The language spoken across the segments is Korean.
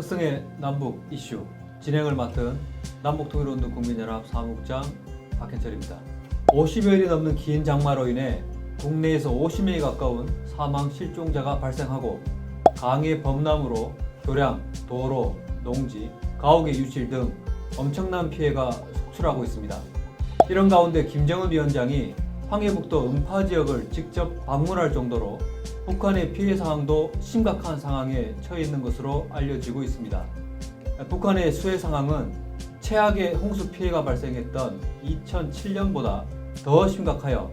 강석성의 남북 이슈 진행을 맡은 남북통일운동 국민연합 사무국장 박현철입니다. 50여일이 넘는 긴 장마로 인해 국내에서 50명에 가까운 사망 실종자가 발생하고 강의 범람으로 교량, 도로, 농지, 가옥의 유실 등 엄청난 피해가 속출하고 있습니다. 이런 가운데 김정은 위원장이 황해북도 음파 지역을 직접 방문할 정도로 북한의 피해 상황도 심각한 상황에 처해 있는 것으로 알려지고 있습니다. 북한의 수해 상황은 최악의 홍수 피해가 발생했던 2007년보다 더 심각하여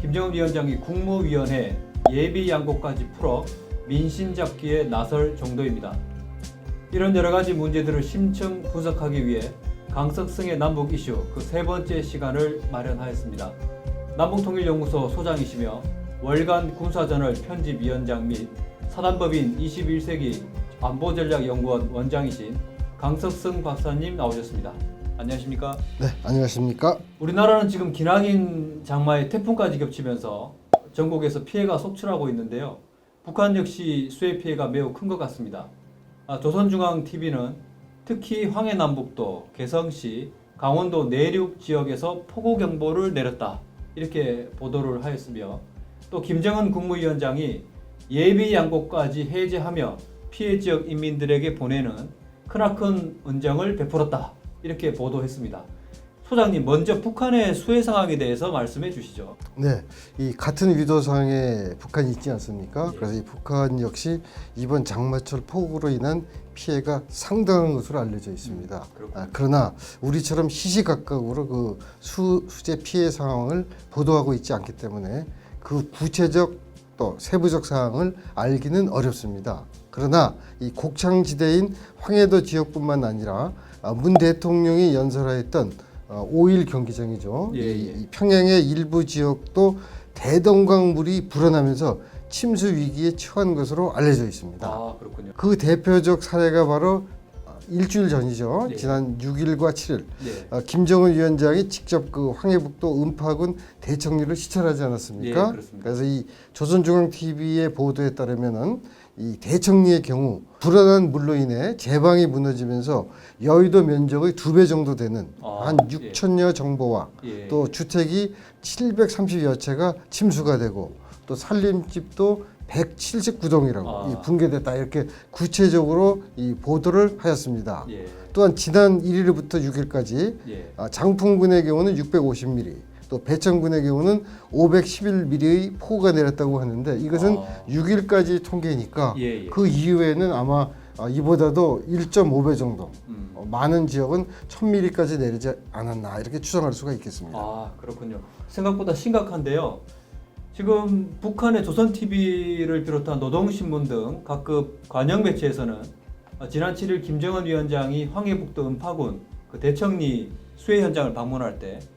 김정은 위원장이 국무위원회 예비 양곡까지 풀어 민심 잡기에 나설 정도입니다. 이런 여러 가지 문제들을 심층 분석하기 위해 강석성의 남북 이슈 그 세 번째 시간을 마련하였습니다. 남북통일연구소 소장이시며 월간 군사저널 편집위원장 및 사단법인 21세기 안보전략연구원 원장이신 강석성 박사님 나오셨습니다. 안녕하십니까? 네, 안녕하십니까? 우리나라는 지금 기나긴 장마에 태풍까지 겹치면서 전국에서 피해가 속출하고 있는데요. 북한 역시 수해 피해가 매우 큰 것 같습니다. 아, 조선중앙TV는 특히 황해남북도, 개성시, 강원도 내륙 지역에서 폭우 경보를 내렸다 이렇게 보도를 하였으며 또 김정은 국무위원장이 예비 양곡까지 해제하며 피해 지역 인민들에게 보내는 크나큰 은정을 베풀었다 이렇게 보도했습니다. 소장님 먼저 북한의 수해 상황에 대해서 말씀해 주시죠. 네, 이 같은 위도상에 북한이 있지 않습니까? 예. 그래서 이 북한 역시 이번 장마철 폭우로 인한 피해가 상당한 것으로 알려져 있습니다. 그렇군요. 아, 그러나 우리처럼 시시각각으로 그 수, 수재 피해 상황을 보도하고 있지 않기 때문에 그 구체적 또 세부적 사항을 알기는 어렵습니다. 그러나 이 곡창지대인 황해도 지역뿐만 아니라 아, 문 대통령이 연설하였던 어, 5일 경기장이죠. 예, 이- 예. 이 평양의 일부 지역도 대동강 물이 불어나면서 침수 위기에 처한 것으로 알려져 있습니다. 아 그렇군요. 그 대표적 사례가 바로 어, 일주일 전이죠. 예. 지난 6일과 7일 네. 어, 김정은 위원장이 직접 그 황해북도 음파군 대청리를 시찰하지 않았습니까? 예, 그렇습니다. 그래서 이 조선중앙TV의 보도에 따르면은 이 대청리의 경우 불어난 물로 인해 제방이 무너지면서 여의도 면적의 두 배 정도 되는 아, 한 예. 6천여 정보와 예. 또 주택이 730여 채가 침수가 되고 또 살림집도 179동이라고 아. 이 붕괴됐다 이렇게 구체적으로 이 보도를 하였습니다. 예. 또한 지난 1일부터 6일까지 예. 아, 장풍군의 경우는 650mm, 또 배천군의 경우는 511mm의 폭우가 내렸다고 하는데 이것은 아. 6일까지 통계니까 예, 예. 그 이후에는 아마 아, 이보다도 1.5배 정도 음. 어, 많은 지역은 1000mm까지 내리지 않았나 이렇게 추정할 수가 있겠습니다. 아 그렇군요. 생각보다 심각한데요. 지금 북한의 조선 TV를 비롯한 노동신문 등 각급 관영 매체에서는 어, 지난 7일 김정은 위원장이 황해북도 음파군 그 대청리 수해 현장을 방문할 때그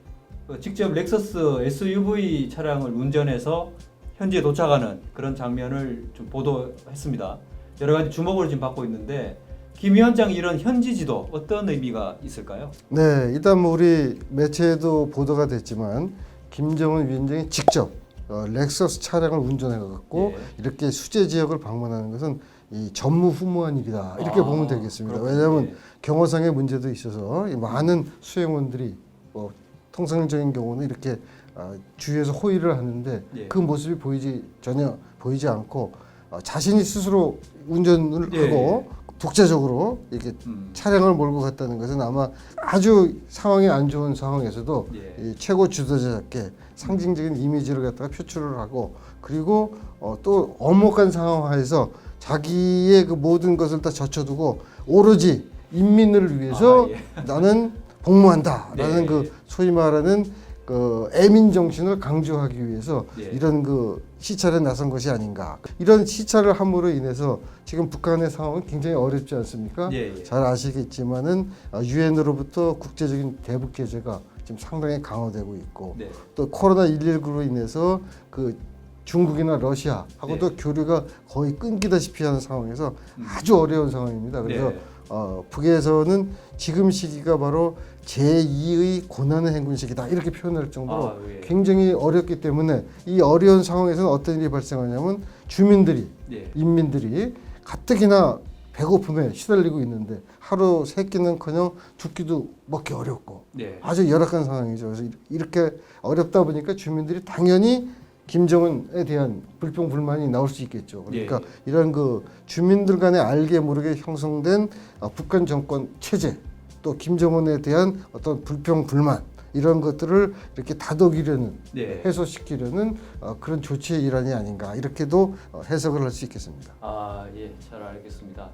직접 렉서스 SUV 차량을 운전해서 현지에 도착하는 그런 장면을 좀 보도했습니다. 여러 가지 주목을 지금 받고 있는데 김 위원장 이런 현지 지도 어떤 의미가 있을까요? 네, 일단 뭐 우리 매체에도 보도가 됐지만 김정은 위원장이 직접 어, 렉서스 차량을 운전해 갖고 예. 이렇게 수재 지역을 방문하는 것은 이 전무후무한 일이다 이렇게 아, 보면 되겠습니다. 그렇군요. 왜냐하면 예. 경호상의 문제도 있어서 이 많은 수행원들이 뭐 통상적인 경우는 이렇게 아, 주위에서 호의를 하는데 예. 그 모습이 보이지 전혀 보이지 않고 어, 자신이 스스로 운전을 예, 하고 독자적으로 이렇게 음. 차량을 몰고 갔다는 것은 아마 아주 상황이 안 좋은 상황에서도 예. 이 최고 주도자답게 상징적인 이미지를 갖다가 표출을 하고 그리고 어, 또 엄혹한 상황 하에서 자기의 그 모든 것을 다 젖혀두고 오로지 인민을 위해서 아, 예. 나는 복무한다라는 네. 그 소위 말하는 그 애민 정신을 강조하기 위해서 예. 이런 그 시찰에 나선 것이 아닌가 이런 시찰을 함으로 인해서 지금 북한의 상황은 굉장히 어렵지 않습니까? 예, 예. 잘 아시겠지만은 유엔으로부터 국제적인 대북 제재가 지금 상당히 강화되고 있고 네. 또 코로나 19로 인해서 그 중국이나 러시아하고도 네. 교류가 거의 끊기다시피 하는 상황에서 음. 아주 어려운 상황입니다. 그래서 네. 어, 북에서는 지금 시기가 바로 제2의 고난의 행군 시기다 이렇게 표현할 정도로 아, 예. 굉장히 어렵기 때문에 이 어려운 상황에서는 어떤 일이 발생하냐면 주민들이 예. 인민들이 가뜩이나 배고픔에 시달리고 있는데 하루 세 끼는커녕 두 끼도 먹기 어렵고 네. 아주 열악한 상황이죠. 그래서 이렇게 어렵다 보니까 주민들이 당연히 김정은에 대한 불평 불만이 나올 수 있겠죠. 그러니까 예, 이런 그 주민들 간에 알게 모르게 형성된 어, 북한 정권 체제 또 김정은에 대한 어떤 불평 불만 이런 것들을 이렇게 다독이려는 네. 해소시키려는 어, 그런 조치의 일환이 아닌가 이렇게도 어, 해석을 할 수 있겠습니다. 아, 예, 잘 알겠습니다.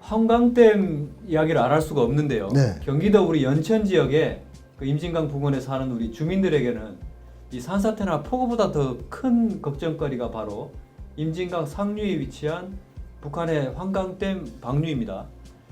한강댐 이야기를 안 할 수가 없는데요. 네. 경기도 우리 연천 지역에 그 임진강 부근에 사는 우리 주민들에게는 이 산사태나 폭우보다 더 큰 걱정거리가 바로 임진강 상류에 위치한 북한의 환강댐 방류입니다.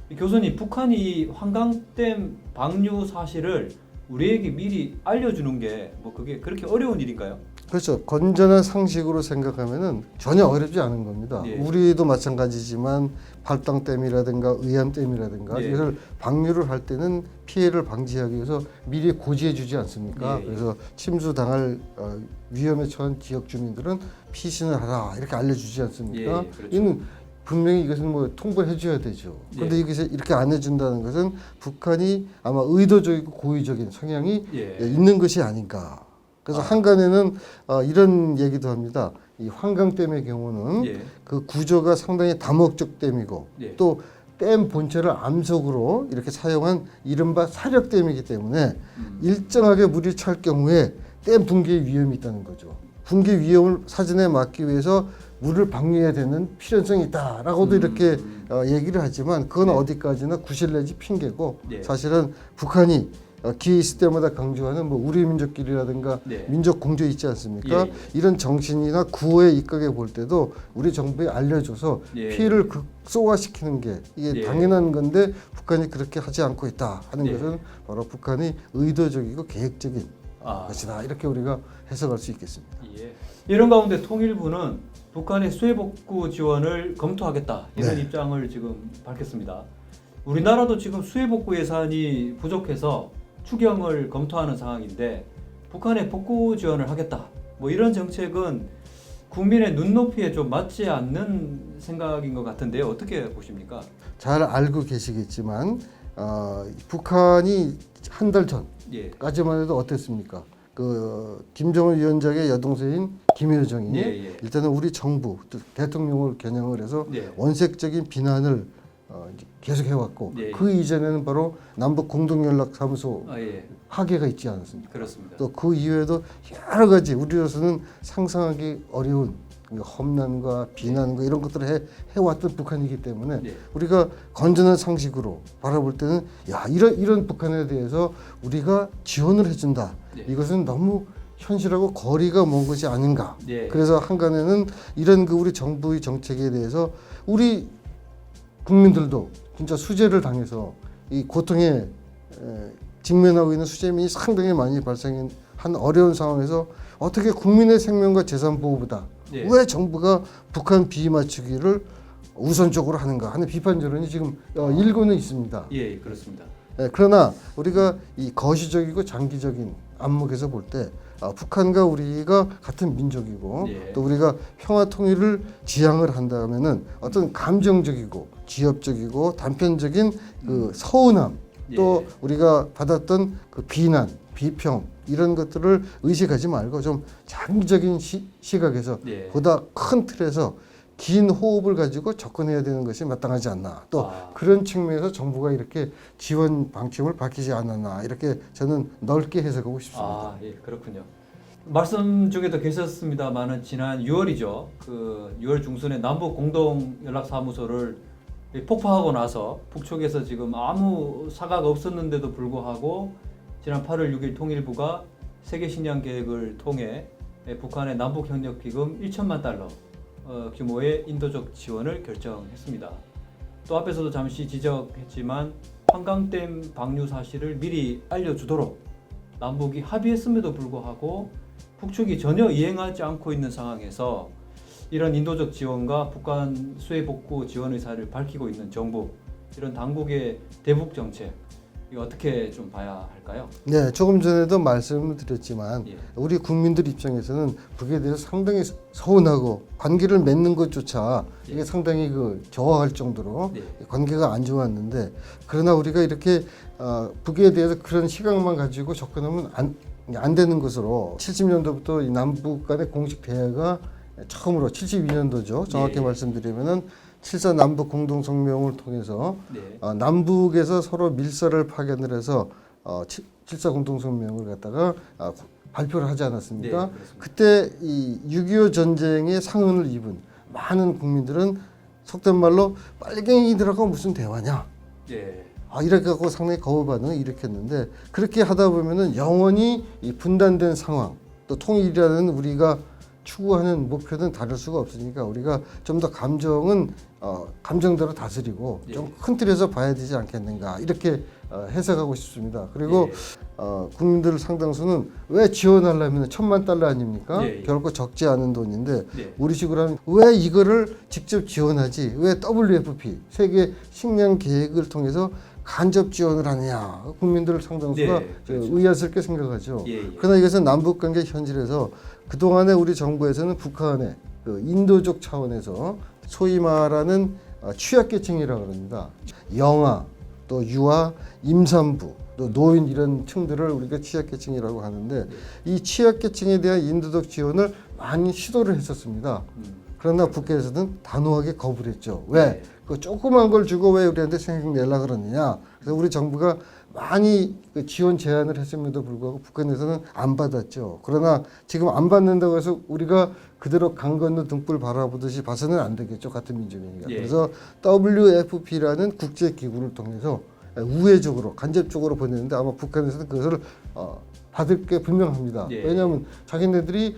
이 교수님, 북한이 이 환강댐 방류 사실을 우리에게 미리 알려주는 게 뭐 그게 그렇게 어려운 일인가요? 그렇죠. 건전한 상식으로 생각하면은 전혀 어렵지 않은 겁니다. 예. 우리도 마찬가지지만 발당댐이라든가 의암댐이라든가 예. 이것을 방류를 할 때는 피해를 방지하기 위해서 미리 고지해 주지 않습니까? 예, 예. 그래서 침수 당할 어, 위험에 처한 지역 주민들은 피신을 하라 이렇게 알려주지 않습니까? 예, 그렇죠. 이는 분명히 이것은 뭐 통보해 줘야 되죠. 그런데 예. 이것이 이렇게 안 해준다는 것은 북한이 아마 의도적이고 고의적인 성향이 예. 예, 있는 것이 아닌가. 그래서 아. 한간에는 어, 이런 얘기도 합니다. 이 환강댐의 경우는 예. 그 구조가 상당히 다목적 댐이고 예. 또댐 본체를 암석으로 이렇게 사용한 이른바 사력댐이기 때문에 음. 일정하게 물이 찰 경우에 댐 붕괴 위험이 있다는 거죠. 붕괴 위험을 사전에 막기 위해서 물을 방류해야 되는 필연성이 있다라고도 음. 이렇게 어, 얘기를 하지만 그건 네. 어디까지나 구실 내지 핑계고 네. 사실은 북한이 어, 기회 있을 때마다 강조하는 뭐 우리 민족끼리라든가 네. 민족 공조 있지 않습니까? 예, 예. 이런 정신이나 구호에 입각해 볼 때도 우리 정부에 알려줘서 예. 피해를 극소화시키는 게 이게 예. 당연한 건데 북한이 그렇게 하지 않고 있다 하는 예. 것은 바로 북한이 의도적이고 계획적인 아. 것이다 이렇게 우리가 해석할 수 있겠습니다. 예. 이런 가운데 통일부는 북한의 수해 복구 지원을 검토하겠다 이런 네. 입장을 지금 밝혔습니다. 우리나라도 지금 수해 복구 예산이 부족해서 추경을 검토하는 상황인데 북한의 복구 지원을 하겠다. 뭐 이런 정책은 국민의 눈높이에 좀 맞지 않는 생각인 것 같은데요. 어떻게 보십니까? 잘 알고 계시겠지만 어, 북한이 한달 예. 전까지만 해도 어땠습니까? 그 김정은 위원장의 여동생인 김여정이 예, 예. 일단은 우리 정부 또 대통령을 겨냥을 해서 네. 원색적인 비난을 어, 이제 계속 해왔고 예. 그 이전에는 바로 남북 공동연락사무소 아 예. 하계가 있지 않았습니까? 그렇습니다. 또 그 이외에도 여러 가지 우리로서는 상상하기 어려운 그 험난과 비난과 이런 것들을 해, 해왔던 북한이기 때문에 네. 우리가 건전한 상식으로 바라볼 때는 야 이런 이런 북한에 대해서 우리가 지원을 해준다 네. 이것은 너무 현실하고 거리가 먼 것이 아닌가 네. 그래서 한간에는 이런 그 우리 정부의 정책에 대해서 우리 국민들도 진짜 수재를 당해서 이 고통에 에, 직면하고 있는 수재민이 상당히 많이 발생한 어려운 상황에서 어떻게 국민의 생명과 재산 보호보다 예. 왜 정부가 북한 비위 맞추기를 우선적으로 하는가 하는 비판 여론이 지금 어, 일고는 있습니다. 예, 그렇습니다. 예, 그러나 우리가 이 거시적이고 장기적인 안목에서 볼때 북한과 우리가 같은 민족이고 예. 또 우리가 평화 통일을 지향을 한다면은 어떤 감정적이고 지엽적이고 단편적인 그 서운함 또 예. 우리가 받았던 그 비난 비평 이런 것들을 의식하지 말고 좀 장기적인 시, 시각에서 예. 보다 큰 틀에서 긴 호흡을 가지고 접근해야 되는 것이 마땅하지 않나 또 아. 그런 측면에서 정부가 이렇게 지원 방침을 밝히지 않았나 이렇게 저는 넓게 해석하고 싶습니다. 아, 예, 그렇군요. 말씀 중에도 계셨습니다만은 지난 6월이죠. 그 6월 중순에 남북 공동 연락 사무소를 폭파하고 나서 북쪽에서 지금 아무 사과가 없었는데도 불구하고 지난 8월 6일 통일부가 세계 식량 계획을 통해 북한의 남북 협력 기금 1천만 달러 어, 규모의 인도적 지원을 결정했습니다. 또 앞에서도 잠시 지적했지만 한강댐 방류 사실을 미리 알려주도록 남북이 합의했음에도 불구하고 북측이 전혀 이행하지 않고 있는 상황에서 이런 인도적 지원과 북한 수해 복구 지원 의사를 밝히고 있는 정부 이런 당국의 대북 정책 이거 어떻게 좀 봐야 할까요? 네, 조금 전에도 말씀을 드렸지만 예. 우리 국민들 입장에서는 북에 대해서 상당히 서운하고 관계를 맺는 것조차 이게 예. 상당히 그 저하할 정도로 네. 관계가 안 좋았는데 그러나 우리가 이렇게 어, 북에 대해서 그런 시각만 가지고 접근하면 안, 안 되는 것으로 70년도부터 이 남북 간의 공식 대화가 처음으로 72년도죠. 정확히 예. 말씀드리면은 7사 남북 공동 성명을 통해서 네. 어, 남북에서 서로 밀서를 파견을 해서 어, 7사 공동 성명을 갖다가 어, 발표를 하지 않았습니까? 네. 그때 이 6.25 전쟁의 상흔을 입은 많은 국민들은 속된 말로 빨갱이들하고 무슨 대화냐? 예. 아, 이렇게 갖고 상당히 거부 반응을 일으켰는데 그렇게 하다 보면은 영원히 이 분단된 상황 또 통일이라는 우리가 추구하는 목표는 다를 수가 없으니까 우리가 좀 더 감정은 어, 감정대로 다스리고 예. 좀큰 틀에서 봐야 되지 않겠는가 이렇게 어, 해석하고 싶습니다. 그리고 예. 어, 국민들 상당수는 왜 지원하려면 천만 달러 아닙니까? 예, 예. 결코 적지 않은 돈인데 네. 우리 식으로 하면 왜 이거를 직접 지원하지? 왜 WFP 세계 식량 계획을 통해서 간접 지원을 하느냐? 국민들 상당수가 네, 저 그렇죠. 의아스럽게 생각하죠. 예, 예. 그러나 이것은 남북 관계 현실에서 그 동안에 우리 정부에서는 북한의 그 인도적 차원에서 소위 말하는 어, 취약계층이라고 그럽니다. 영아, 또 유아, 임산부, 또 노인 이런 층들을 우리가 취약계층이라고 하는데 이 취약계층에 대한 인도적 지원을 많이 시도를 했었습니다. 음. 그러나 북한에서는 단호하게 거부를 했죠. 왜? 네. 그 조그만 걸 주고 왜 우리한테 생각 내려 그러느냐. 그래서 우리 정부가 많이 그 지원 제안을 했음에도 불구하고 북한에서는 안 받았죠. 그러나 지금 안 받는다고 해서 우리가 그대로 강 건너 등불 바라보듯이 봐서는 안 되겠죠. 같은 민족이니까. 예. 그래서 WFP라는 국제 기구를 통해서 우회적으로 간접적으로 보내는데 아마 북한에서는 그것을 어, 받을 게 분명합니다. 예. 왜냐하면 자기네들이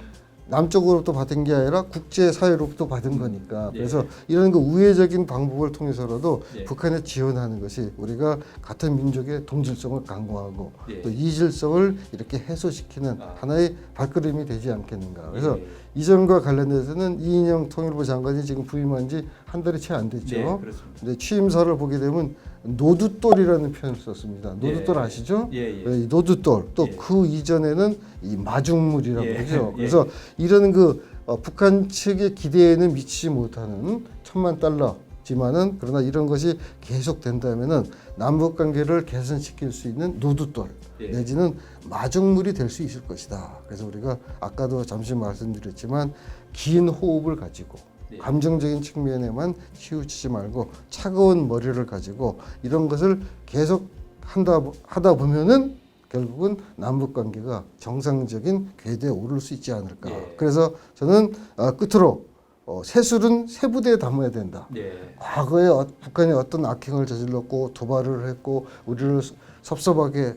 남쪽으로부터 받은 게 아니라 국제 사회로부터 받은 거니까 예. 그래서 이런 그 우회적인 방법을 통해서라도 예. 북한에 지원하는 것이 우리가 같은 민족의 동질성을 강화하고 예. 또 이질성을 이렇게 해소시키는 아. 하나의 발걸음이 되지 않겠는가 그래서 예. 이전과 관련해서는 이인영 통일부 장관이 지금 부임한 지 한 달이 채 안 됐죠. 네, 그렇습니다. 근데 취임사를 보게 되면 노두돌이라는 표현을 썼습니다. 노두돌 예. 아시죠? 예, 예. 네, 이 노두돌 또 예. 그 이전에는 이 마중물이라고 예. 그러죠. 예. 그래서 이런 그 어, 북한 측의 기대에는 미치지 못하는 천만 달러 지만은 그러나 이런 것이 계속 된다면은 남북 관계를 개선시킬 수 있는 노두돌 예. 내지는 마중물이 될 수 있을 것이다. 그래서 우리가 아까도 잠시 말씀드렸지만 긴 호흡을 가지고 예. 감정적인 측면에만 치우치지 말고 차가운 머리를 가지고 이런 것을 계속 한다 하다 보면은 결국은 남북 관계가 정상적인 궤도에 오를 수 있지 않을까. 예. 그래서 저는 어, 끝으로 어, 새술은 새 부대에 담아야 된다. 네. 과거에 어, 북한이 어떤 악행을 저질렀고 도발을 했고 우리를 섭- 섭섭하게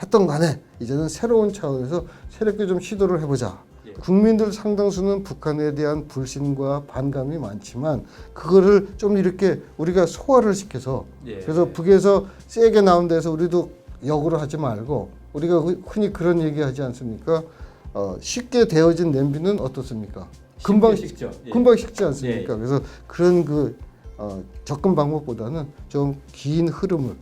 했던 간에 이제는 새로운 차원에서 새롭게 좀 시도를 해보자. 예. 국민들 상당수는 북한에 대한 불신과 반감이 많지만 그거를 좀 이렇게 우리가 소화를 시켜서 예. 그래서 북에서 세게 나온 데서 우리도 역으로 하지 말고 우리가 흔- 흔히 그런 얘기 하지 않습니까? 어, 쉽게 데워진 냄비는 어떻습니까? 금방 식죠. 예. 금방 식지 않습니까? 예. 그래서 그런 그 어, 접근 방법보다는 좀 긴 흐름을 음.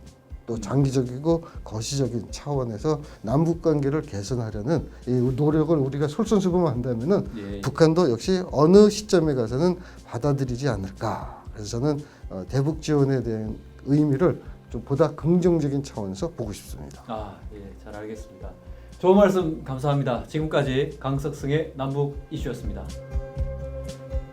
또 장기적이고 거시적인 차원에서 남북 관계를 개선하려는 이 노력을 우리가 솔선수범 한다면은 예. 북한도 역시 어느 시점에 가서는 받아들이지 않을까. 그래서 저는 어, 대북 지원에 대한 의미를 좀 보다 긍정적인 차원에서 보고 싶습니다. 아, 예, 잘 알겠습니다. 좋은 말씀 감사합니다. 지금까지 강석승의 남북 이슈였습니다.